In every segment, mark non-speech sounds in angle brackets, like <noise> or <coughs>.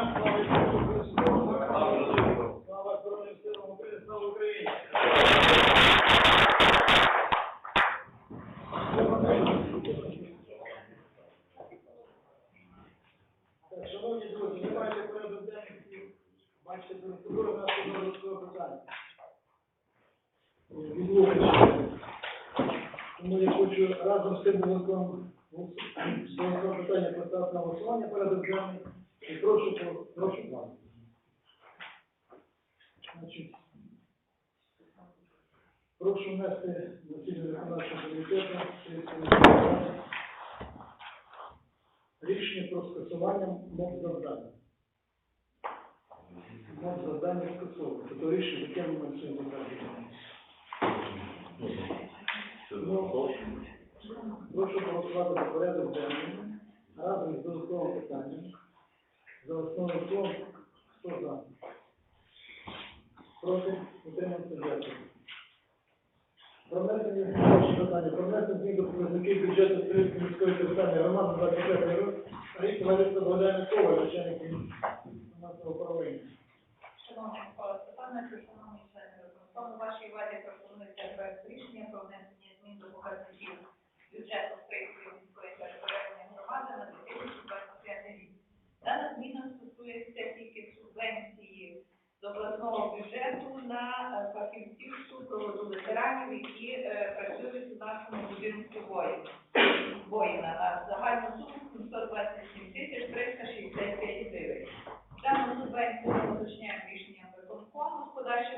Thank you. Завдання скасовувати. Тобто рішення, яке ми маємо сьогодні. Ну, Прошу голосувати за порядок денний разом з додатковим питанням. За основу словом, хто за? Проти? Утримався дякую. Про внесення питання. Про внесення змін до показників бюджету Стрільської міської територіальної громади 25 рік. Рік Лариса Богдана Коваль, начальник фінансового управління. Шановний Степанович, шановні члени виконкому, вашій увазі пропонується проект рішення про внесення змін до показників бюджету Стрийської міської територіальної громади на 2025 рік. Дана зміна стосується тільки субвенції з обласного бюджету на е, фахівців супроводу ветеранів, які е, працюють у нашому будинку воїн. воїна на загальну суму 727 тисяч 365 гривень. Дану субвенцію ми уточняємо рішенням виконкому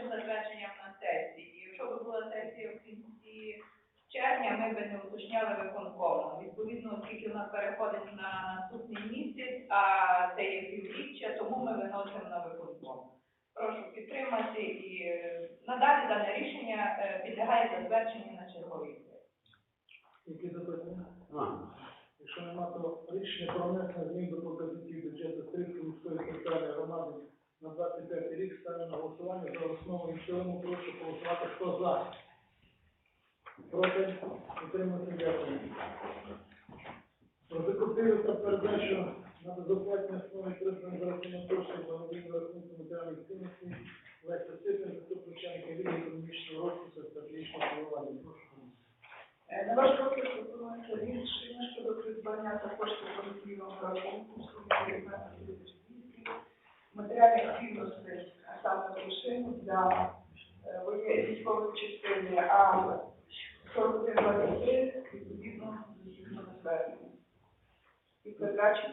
подальшим затвердженням на сесії. Якщо б була сесія в кінці червня, ми би не уточняли виконкому. Відповідно, оскільки в нас переходить на наступний місяць, а це є півріччя, тому ми виносимо на виконком. Прошу підтримати і е, надалі дане рішення е, підлягає затвердженню на черговій. Які? Якщо нема, то рішення про внесення змін до показників бюджету Стрільської міської територіальної громади на 25 рік ставлю на голосування за основу і в цілому. Прошу голосувати. Хто за? Проти? Утримується дякую. Про закупівлю та передачу на безоплатній основі призваних за рахунок коштів благодійного рахунку матеріальних цінностей Леся Сипин, заступник начальника відділу економічного розвитку та стратегічного планування. Прошу. Е, На ваш розгляд пропонується рішення щодо придбання та коштів колективного рахунку в 19 тисяч 200 матеріальних цінностей, а саме грошей для е, військової частини А 4123 відповідно до звернення. І передачі.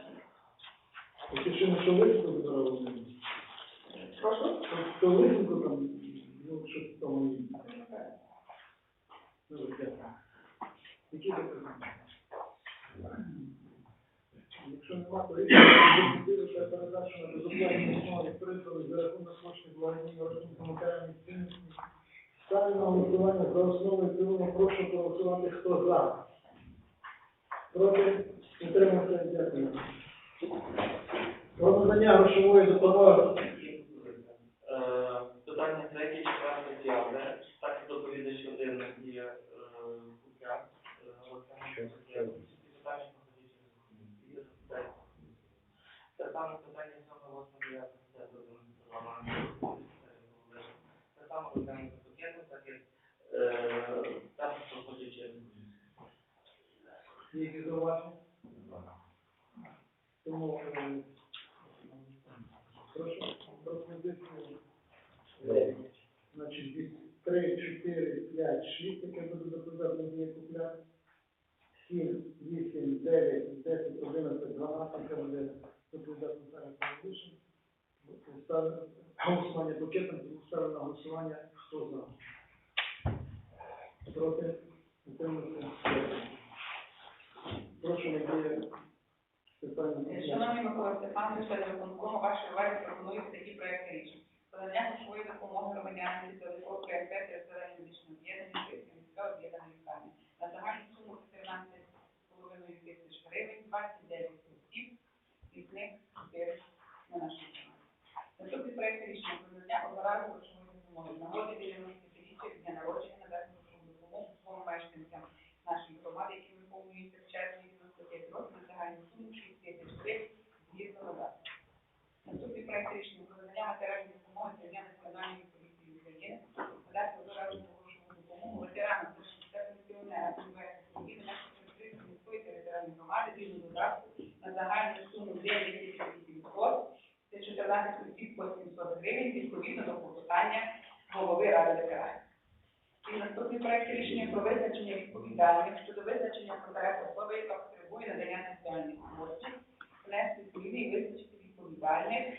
Якщо ще не що лисенко забирали, Прошу. то лисенко там, ну, що там є. Добре, дякую. Які запитання? Якщо нема, то рішення закупівлю та передачу на безоплатній основі призваних за рахунок коштів благодійного рахунку матеріальних голосування основу і. Прошу проголосувати, хто за. Проти? Утримався? Дякую. Про надання грошової допомоги Значить, 3, 4, 5, 6, яке буде доповідати Надія Купляк. 7, 8, 9, 10, 11, 12, яке буде доповідати Наталя Павловича. Голосування пакетом, ставлю на голосування, хто за. Проти? Утримується? Прошу, Надія, питання. Шановні Микола Степанович, члени виконкому, вашій увазі пропонується такі проекти рішень. Про надання грошової допомоги громадянам від великого пріоритету рestaурації медичного об'єднання Київська міська об'єднана лікарня на загальну суму 14,5 тисяч гривень, 29 осіб, із них 4 на нашій команді. Наступний проект рішення про надання одноразової грошової допомоги з нагоди 90-річчя від дня народження надати грошову допомогу двом мешканцям нашої громади, які виповнюються в червні 95 років на загальну суму 6 тисяч гривень надати. Наступний проект рішення про надання матеріальної допомоги для Дня національної поліції України, надати одноразову грошову допомогу ветеранам та пенсіонерам України нашої території територіальної громади згідно додатку на загальну суму 9800 це 14 осіб по 700 гривень відповідно до клопотання голови ради ветеранів. І наступний проект рішення про визначення відповідальних щодо визначення потреб особи, яка потребує надання соціальних послуг, внести зміни і визначити відповідальних.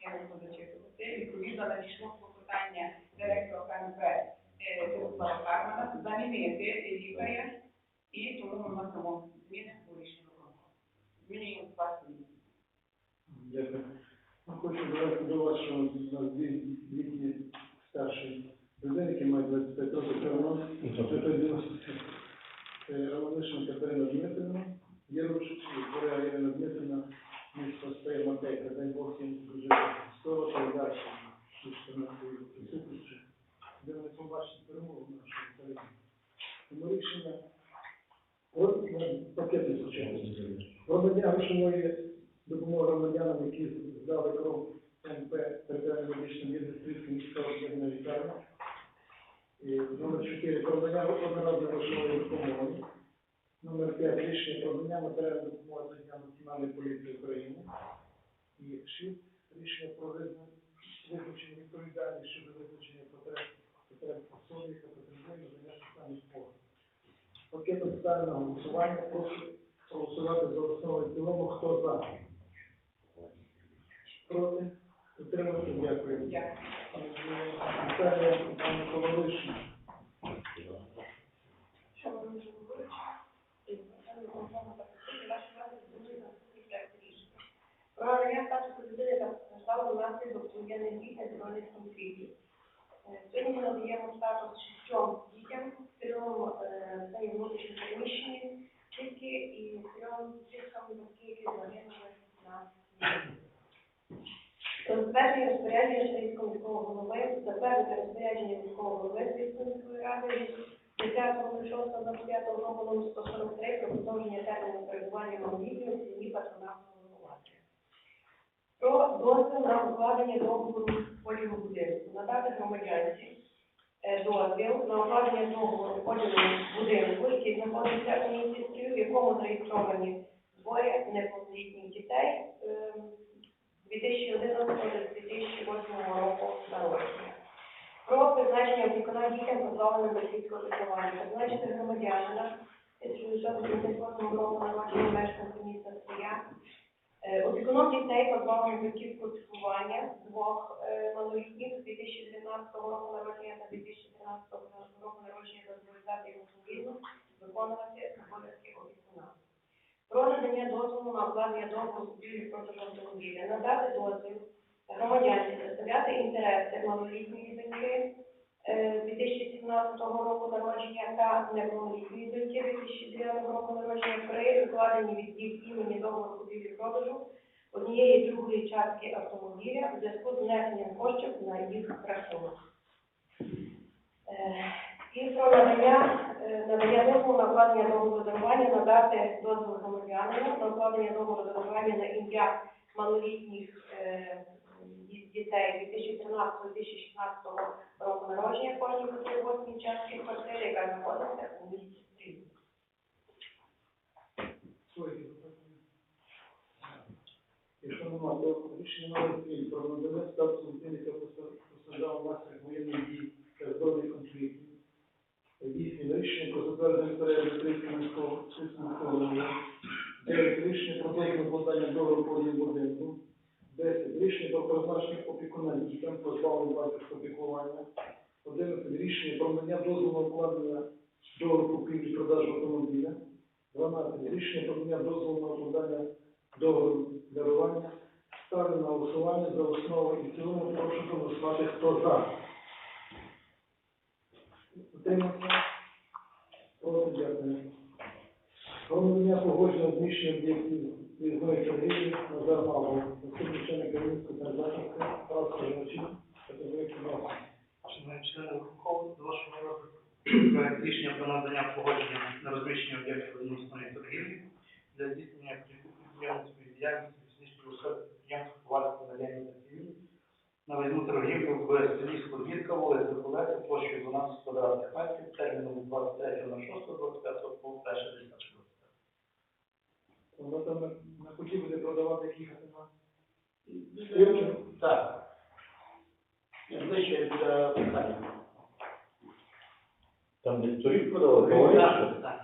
Я не буду зачитувати. Відповідно надійшло клопотання директора КНП е, Кармана замінити лікаря, і тому ми вносимо зміни. Змінюємо комісії. Дякую. Ну, Хочу довести до вас, що у нас дві літні старші людини, які мають 25 років, це воно, це той 97. Це Катерина Дмитрівна, Єрушич, Ірина Дмитрівна, місто Стоя Матейка, дай Бог їм дуже скоро та й далі. Ці 14 присутності. Де вони побачать перемогу нашої країни. Тому рішення, от, ну, пакети звичайно. Грошової допомоги громадянам, які здали кров МП територіальної медичної індустрії міського об'єднаної лікарні. І Номер 4 про надання одноразової грошової допомоги. Номер 5 рішення про надання матеріальної допомоги дня Національної поліції України. І 6 рішення про визна- визначення відповідальності щодо визначення потреб потреб особи, яка потребує надання соціальних послуг. Пакетом ставлю голосування. Прошу проголосувати за основу і цілому. Хто за? Проти? Утримався? Дякую. Віталія пане Ковалишин. Про надання статусу людини та постраждалого внаслідок воєнних дій та збройних конфліктів. Е, Сьогодні ми надаємо статус шістьом дітям, трьом е, це є внутрішньо переміщені тільки і трьом діткам батьки, які загинули на війні. Про затвердження розпорядження Швейського міського голови, затвердити розпорядження міського голови ради від 10.06.25 року номер 143 про продовження терміну перебування в сім'ї патронатного вихователя. Про дозвіл на укладення договору поділу будинку. Надати громадянці е, дозвіл на укладення договору поділу будинку, який знаходиться у місті Стрів, в якому зареєстровані двоє неповнолітніх дітей. ем, 2011-2008 року народження. Про призначення опікуна дітям позбавленим батьківського піклування. Призначити громадянина 1978 року народження мешканця міста Стрия. Е, Опікуном дітей позбавлених батьківського піклування двох е, малолітніх 2012 року народження та 2013 року народження за зобов'язати йому виконувати обов'язки опікуна про надання дозволу на укладення договору продажу автомобіля, надати дозвіл громадянці представляти інтереси малолітньої доньки е, 2017 року народження та неповнолітньої доньки 2009 року народження при укладенні від їх імені договору купівлі продажу однієї другої частки автомобіля у зв'язку з внесенням коштів на їх рахунок. Е, і про надання, е, надання дозволу на укладення договору дарування, надати дозвіл громадянину на укладення договору дарування на ім'я малолітніх е, дітей 2013-2016 року народження кожній потребують частки квартири, яка знаходиться у місті Стрій. Якщо нема, то рішення номер 3 про надання статусу людини, яка постраждала внаслідок воєнних дій та збройних конфліктів. Вісім рішення про затвердження Київського міського міського голови. Дев'ять рішення про дозвіл укладання договору поділу будинку. Десять рішення про призначення опікуна дітям позбавлення батьківського піклування. Одинадцять рішення про надання дозволу укладення договору купівлі продажу автомобіля. 12. Рішення про надання дозволу на укладання договору дарування. Ставлю на голосування за основу і в цілому прошу голосувати, хто за. Утримався? Дякую. Про надання погодження зміщення об'єктів виїзної торгівлі Назар Мавро. Проект рішення про надання погодження на розміщення об'єктів одноосної торгівлі для здійснення підприємницької діяльності фізичної особи підприємства товариства надання та в'їзну торгівлю в селі Скорбітка, вулиця Колеса, площею 12 квадратних метрів, терміном 23 на 6 25 по 1 10 Воно там на, на ході буде продавати як на Так. Ближче для питання. Там де торік продавали, Так, так.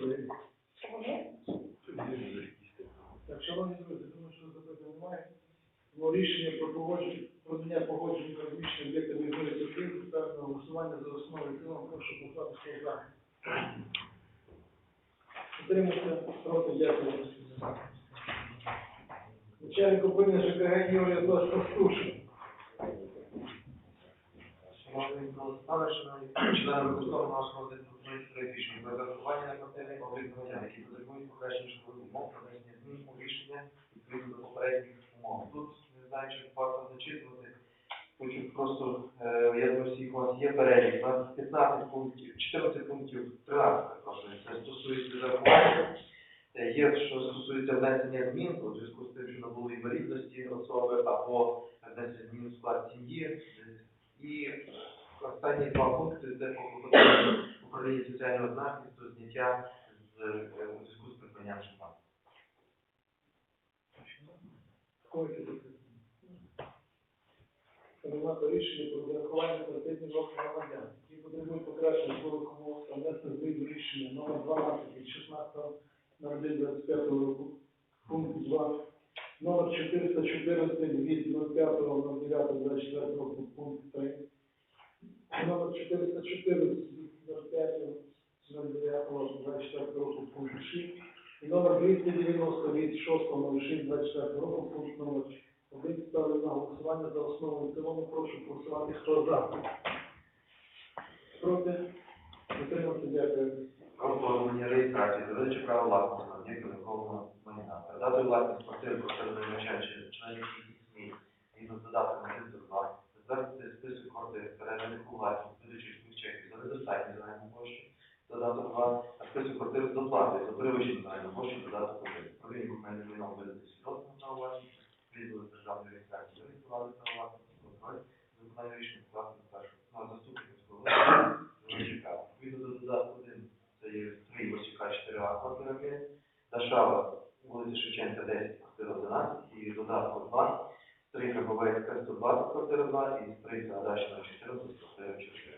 Вони? Так, шановні друзі, думаю, що запитань немає. Тому рішення про погодження, про дня погодження розміщення об'єкта військової частини ставлю на голосування за основу і цілому. Прошу послати хто за. Утримуйся, проти, дякую. Начальник управління ЖКГ Юрій Пастушин. Шановний Олександр, шановні члени виконкому нашого розгляду рішення про зарахування на квартирний громадян, які потребують покращення житлових умов, про змін у рішення відповідно до попередніх умов. Тут, не знаю, чи варто просто, е, я думаю, всіх вас є перелік, у нас 15 пунктів, 14 пунктів, 13, прошу, це стосується зарахування. Е, Є, що стосується внесення змін у зв'язку з тим, що набули інвалідності особи або внесення змін у склад сім'ї. І останні два пункти це по клопотанню управління соціального захисту, зняття з е, у зв'язку з припинянням. Койки. Приймати рішення про зарахування квартирних блоків громадян, які потребують покращення умов та змін рішення номер 12 від 16 на 25 року, пункт 2, номер 414 від 05 на 9 24 року, пункт 3, номер 414 від 05 на 9 24 року, пункт 6, і номер 290 від 6 на 6 24 року, пункт номер один ставлю на голосування за основу цілому. Прошу голосувати. Хто за? Проти? Дякую. Оформлення реєстрації та права власності на об'єкти нерухомого майна. Передати власність квартири квартирної навчання чи членів сім'ї згідно з додатком 1 до 2, затвердити список квартир, переданих у власність, їх чеків за недостатні загальні площі, додаток 2, а список квартир з доплати за перевищення загальної площі, додаток 1. Управління комунальним майном видати свідоцтво на власність, відділи державної реєстрації зареєстрували на власність, контроль, виконання рішення на першу, на заступник міського <coughs> голови, Зеленчука. Відповідно до додатку 1, є 3 Васюка 4А квартира 5, Дашава, вулиця Шевченка 10, квартира 11, і додатку 2, Стрийка Бабайська 120, квартира 2, і Стрийка Адашина 14, квартира 4.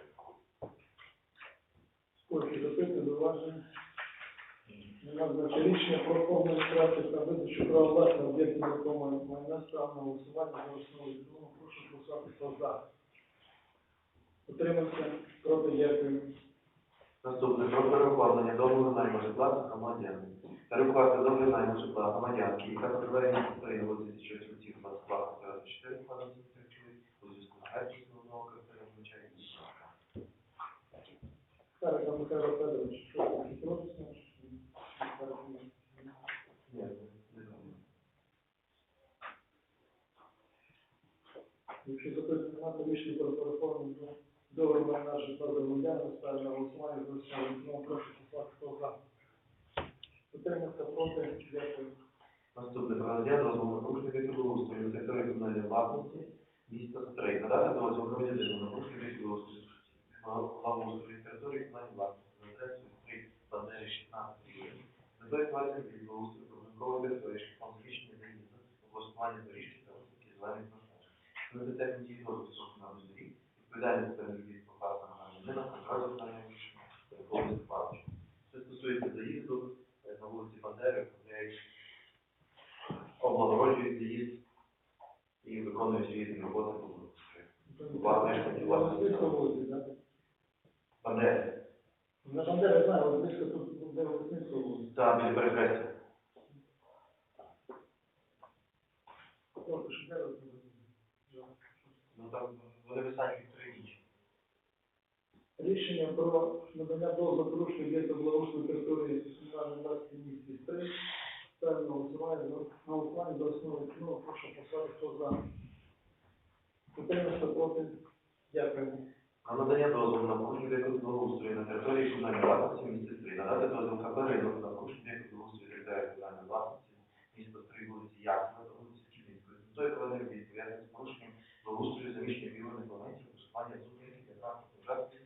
Скільки запитань, зауважень? Нема значить рішення про оформлення реєстрації та видачу права власного об'єкту нерухомого майна став на голосування за основу і в цілому. Прошу голосувати. За? Утримався. Проти? Дякую. Наступне про переоформлення договору найму житла громадян. Переоплати договору найму житла громадянки, яка проживає в Україні вулиці Чорчівців 22, квартира 4, квадратних чоловік, у зв'язку з графіком одного квартира визначає Старика Михайло Федорович, що? Ні, не. Якщо немає, рішення про переформлення договору майна житла за ставлю на голосування за в цілому. Прошу голосувати. Хто за? Утримався. Проти? Дякую. Наступне дозволу на порушення вікового на території комунальної власності міста Стрий. Надати дозвіл громадянину на порушення вікового благоустрою території комунальної власності за адресою Стрий, Бандері 16 рівень. Метою проведення вікового прибудинкової території шляхом зміщення заїзду, облаштування доріжки та зелених насаджень. Що не термін дії строку на відповідальність за покласти на громадянина, контроль за рішенням, Миколи Степановича. Це стосується заїзду е, на вулиці Бандери, де облагороджують заїзд і виконують різні роботи по вулиці. Два мешканці так? Бандери. На Бандери знаю, але близько тут, де Волосницька вулиця. Та біля перехрестя. Ну там вони висаджують. Рішення про надання дозволу порушення об'єкту благоустрою території комунальної власності в місті Стрий. Ставимо на голосування за на голосування за основу цілому. Прошу послати, хто за. Утримався проти. Дякую. На надання дозволу на порушення віку благоустрою на території комунальної власності міста Стрий. Надати дозвіл КП на порушення віку благоустрою території комунальної власності міста Стрий, вулиці Ясна та вулиці Кільницької. З метою проведення робіт, з порушенням благоустрою заміщення білої конвенції, посування зупинки для транспортних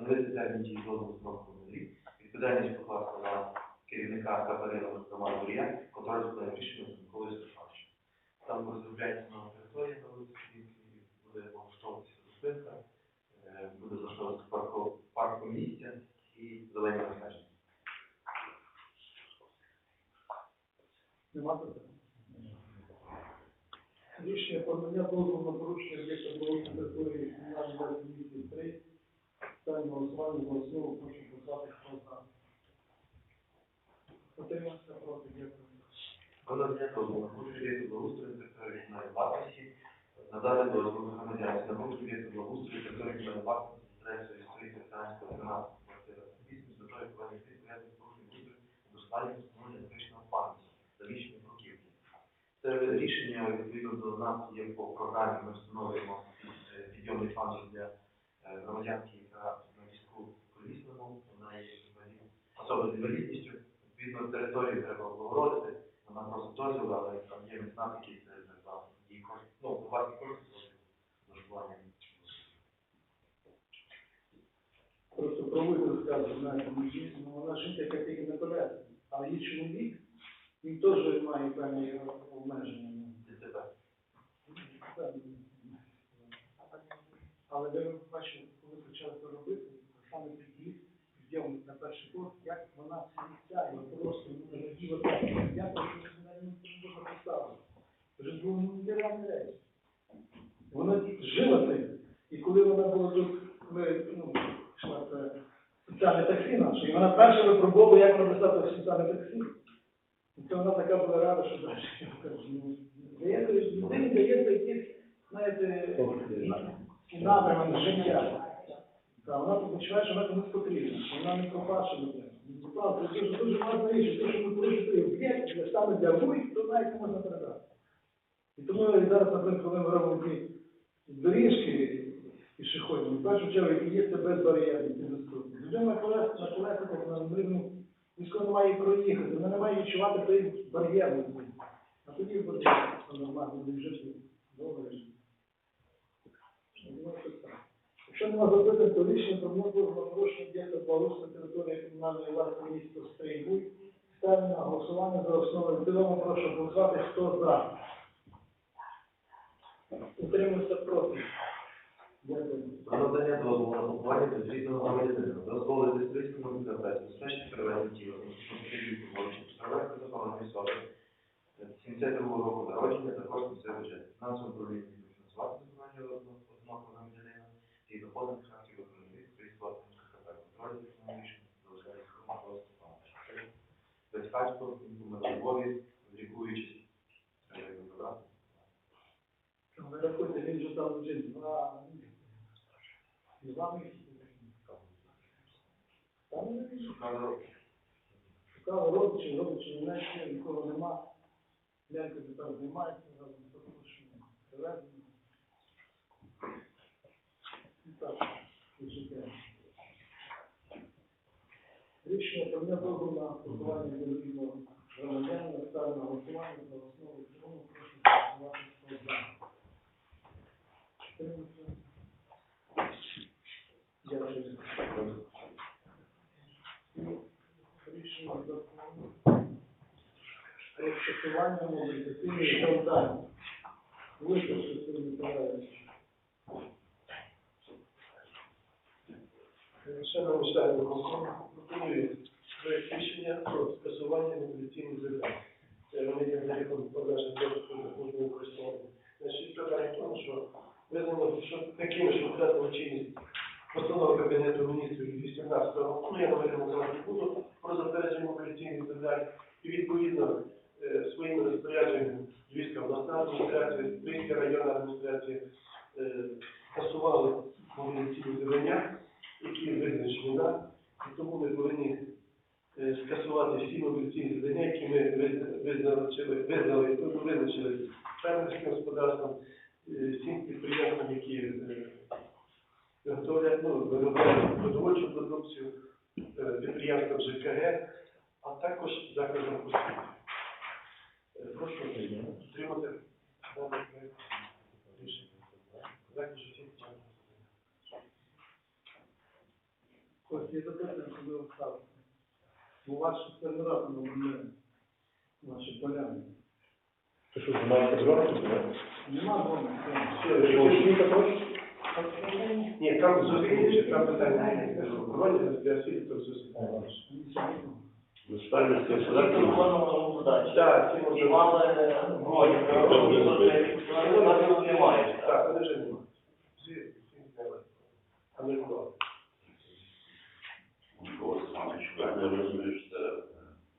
Встановити термін дії дозволу строку рік, відповідальність покласти на керівника КПР Романа Бурія, контроль за рішення Миколи Стефановича. Там розробляється нова територія на вулиці буде облаштовуватися зупинка, е, буде влаштовуватися парко, паркомісця і зелені насадження. Рішення про надання дозволу на порушення об'єкта території комунальної власності 3. На голосування основу, прошу голосувати, хто за. Утримався проти, дякую. Про надання дозволу об'єкту благоустрою території комунальної власності, надати дозвіл громадянці на об'єкту благоустрою території комунальної власності з адресою історії Капітанського 13, квартира 8, з метою проведення підприємства порушення устрою удосконалення встановлення електричного пам'яті за рішення бруківки. Це рішення відповідно до нас є по програмі, ми встановлюємо е, підйомний пам'ять для е, громадянки, на війську колісному, вона є особа з інвалідністю, відповідно територію треба облагородити, вона просить дозвіл, але там є місця, які це треба її кошти, ну, власні кошти зробити влаштування. Просто проводити розказу, знаєте, ну, дійсно, вона жінка, яка тільки на колесі, але її чоловік, він теж має певні обмеження. ну. Так. Але ви бачите, коли почали це робити, саме під'їзд, підйом на перший поверх, як вона сідцяє, просто отак. Просто не можна поставити. Вже було нереальні речі. Вона жила тим. І коли вона була тут, ми, ну, йшла це соціальне таксі наше, і вона перша випробовувала, як вона писати в соціальне таксі. І це вона така була рада, що далі. Я кажу, ну, Дається, людині дається якісь, знаєте, напрямок життя. Вона відчуває, що вона комусь потрібна, вона не Правда, це дуже, важна річ, що ми порушили об'єкт, саме для вуйк, то навіть можна передати. І тому зараз, наприклад, коли ми робимо ті доріжки пішохідні, в першу чергу, які є це безбар'єрні, ці доступні. Людина на на колесах, на мирну, військово не має проїхати, вона не має відчувати той бар'єрності. А тоді буде нормально, жити добре. Що нема запитань, то рішення про на порушення об'єкта благоустрою території комунальної власності міста Стрийбуй. Ставлю на голосування за основу. Цілому прошу голосувати, хто за. Утримується проти. Про надання дозволу на поховання підзвітного громадянина. Дозволити стрільському мікрофеті, безпечне переведення тіла, інститутів творчих, представляти законної особи, 72 року народження, також місцевий бюджет. Фінансове управління фінансувати виконання одного и доходен финансов журналист при изготвянката на контролите в наличност задължение към въпросите на обществото. Де факто информаторгови регулически. Камера, който е виждал тази че два... Два мехи. Там не виждам. Тогава родичи, родичи, не знаеш, никога нема. Някъде там занимаете, разно се слушаме. Трябва Рішення про мене дозволу на поховання інвалідного громадянина ставлю на голосування за основу цілому прошу голосувати. Дякую. Рішення про скасування мобілізаційних завдань. Виставки Сергій Миколаївич. Шановні члени виконкому, пропоную проект рішення про скасування мобілізаційних завдань. Це закону подальшого доступу до службового користування. Значить, питання в тому, що визнано, що такими, що втратили чинність постанови Кабінету міністрів 18 року, ну я навіть називати не буду, про затвердження мобілізаційних завдань і відповідно е, своїми розпорядженнями Львівська обласна адміністрація, Львівська районна адміністрація е, скасували мобілізаційні завдання, визначені і тому ми повинні е, скасувати всі мобілізаційні завдання, які ми визначили, визнали, визначили фермерським господарством, е, всім підприємствам, які е, виготовляють, ну, виробляють продовольчу продукцію, підприємствам ЖКГ, а також закладам освіти. Прошу підтримати даний проект рішення. Також всім дякую. Ось є запитання, коли обставини. У вас ще фермера на мене, наші поляни. Ти що, знімаєш державу? Нема дома. Все, Що? Ні, там зовсім там питання вроді для освіти, то зовсім інше. Виставлюється Це сюди. виконували задачі. Так, ці І мали вони немає. Так, вони вже немає. Всі, всі зняли. А не було. Микола Степанович, правильно я розумію, що це е,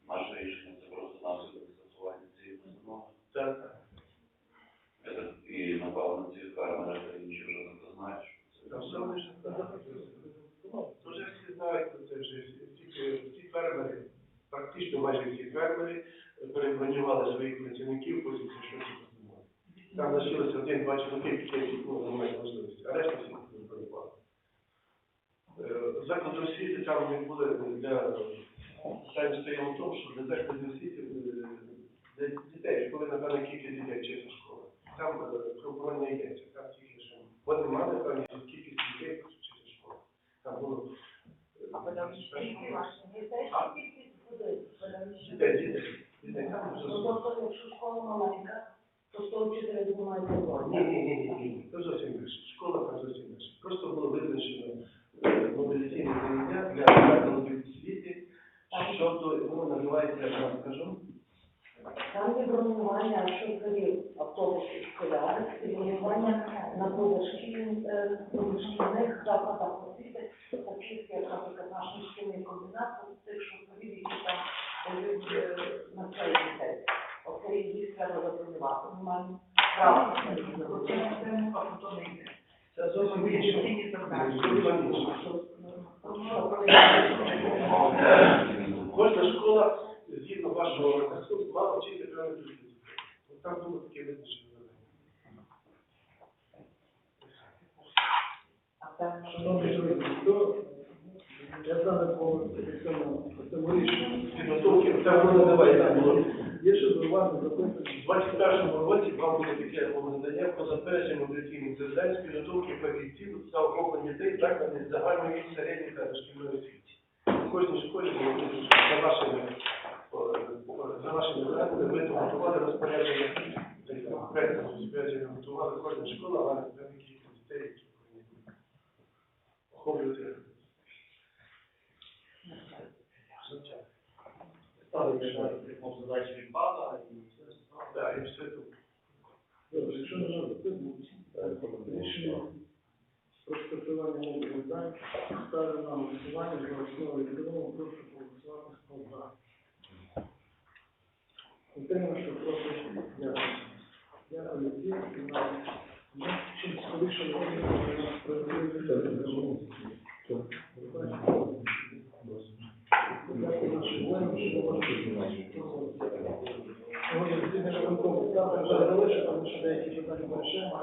наше рішення, це просто наслідок застосування цієї постанови. Так, так. Е, І, напевно, ці фермери та інші вже не знають, що Там це. все лише Ну, Вже всі знають, про це вже всі, тільки всі фермери, практично майже всі фермери е, перебронювали своїх працівників, потім це щось постановили. Там лишилося один-два чоловіки, які ну, не мають можливості, а решта всіх перебронювали. Е, освіти там не були для питання стояло в тому, що для закладів освіти е, для дітей, школи, напевно, кілька дітей вчиться в школі. Там е, не йдеться, там тільки що вони мали певні кількість дітей вчиться в школі. Там було е, дітей, дітей, там вже Тобто, якщо школа маленька, то 100 вчителів немає ні, ні, ні, ні, ні, це зовсім інше. Школа там. Просто було визначено мобілізаційне заняття є бронювання шоферів автобусів школяр, бронювання на позашкільних шкільних закладах освіти, як, наприклад, наш шкільний комбінат, тих шоферів, які там дають е, на цей дітей. Оце їх треба забронювати. Ми маємо право. це зовсім інше. Зовсім інше. Кожна школа, згідно вашого рахунку, мала вчити певну. От Там було таке визначення. Це воно називається було. Є ще зауваження запитання. У 21 році вам буде таке надання. У кожній школі за вашими за вашими даними ви готували розпорядження проєктом розпорядження готували кожна школа, рішення про скасування мови завдань ставлю на голосування за основу і прошу проголосувати хто за. Прошу дякую. Дякую всім. Сьогодні засідання виконкому ставимо вже тому що деякі питання порішаємо.